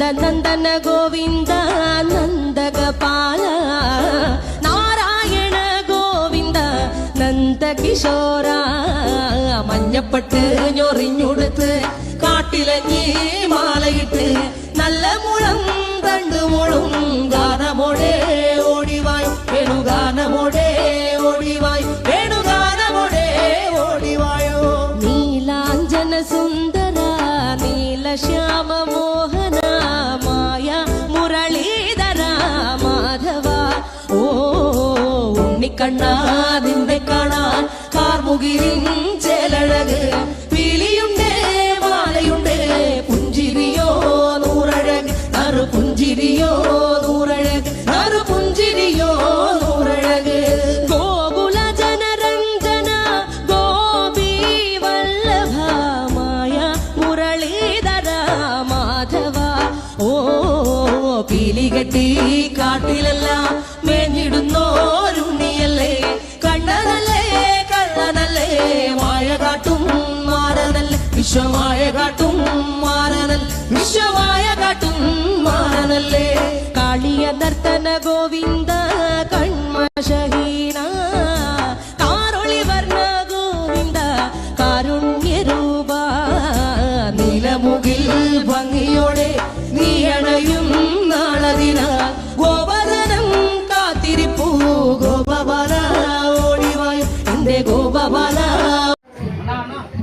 നന്ദ നന്ദന ഗോവിന്ദ നന്ദഗപാല നാരായണ ഗോവിന്ദ നന്ദകിശോര. മഞ്ഞപ്പെട്ട് ഞൊറിഞ്ഞുടുത്ത് കാട്ടിലഞ്ഞി മാലയിട്ട് നല്ല മുളം തണ്ടു മുളും ഗാനമോടെ ഓടിവായ്. വേണുഗാനമോടെ ഓടിവായ്. വേണുഗാനമോടെ ഓടിവായോ. നീലാഞ്ജന സുന്ദര നീലശ്യാമ മോഹന ഉണ്ണിക്കണ്ണാ നിന്നെ കാണാൻ കാർമുകിരിൻ ചേലഴക് പീലിയുണ്ടേ മാലയുണ്ടേ. പുഞ്ചിരിയോ നൂറഴക് നറു പുഞ്ചിരിയോ നൂറഴക് നറു പുഞ്ചിരിയോ നൂറഴക്. ഗോകുല ജനരഞ്ജന ഗോപി വല്ലഭമായ മുരളീധര മാധവ. ഓ പീലികെട്ടി കാട്ടിലെല്ലാം മേഞ്ഞിടുന്നോരുണ്ണിയല്ലേ വിശ്വമായ കാട്ടും മാറനൽ വിശ്വമായ കാട്ടും മാറനല്ലേ കാളിയ നർത്തന ഗോവിന്ദ കൺമശഹീന കാറൊളി വർണ ഗോവിന്ദ കാരുണ്യരൂപ നിലമുകിൽ ഭംഗിയോടെ നീയണയും നാളതിന. ഗോപദനം കാത്തിരിപ്പൂ. ഗോപബാല ഓടിവായും. എന്റെ ഗോപബാല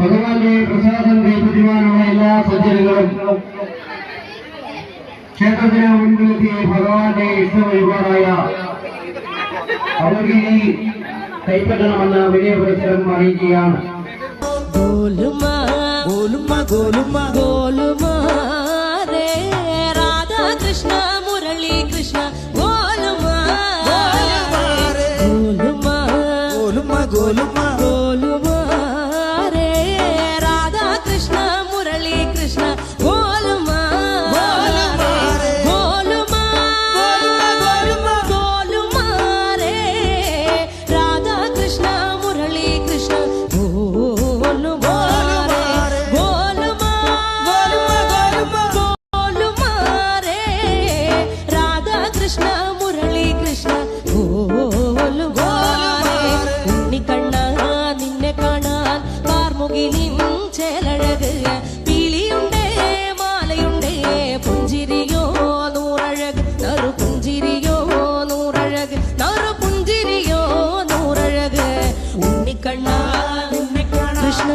ഭഗവാന്റെ പ്രസാദം കൈപ്പറ്റുവാനുള്ള എല്ലാ സജ്ജനങ്ങളും ക്ഷേത്രത്തിന് മുൻപിലെത്തി ഭഗവാന്റെ ഇഷ്ടവഴിപാടായ അവഗിരി കൈപ്പറ്റണമെന്ന് വലിയ പരിസരം അറിയിക്കുകയാണ്. ഗോലുമ கிருஷ்ணா முரளி கிருஷ்ணா கோலு ഉണ്ണി കണ്ണാ നിന്നെ കാണാൻ കാർമുകിലും ചേലഴക് പിളിയുണ്ടേ മാലയുണ്ടേ പുഞ്ചിരിയോ നൂറഴക് നറു പുഞ്ചിരിയോ നൂറഴക് നറു പുഞ്ചിരിയോ നൂറഴക് ഉണ്ണിക്കണ്ണ കൃഷ്ണ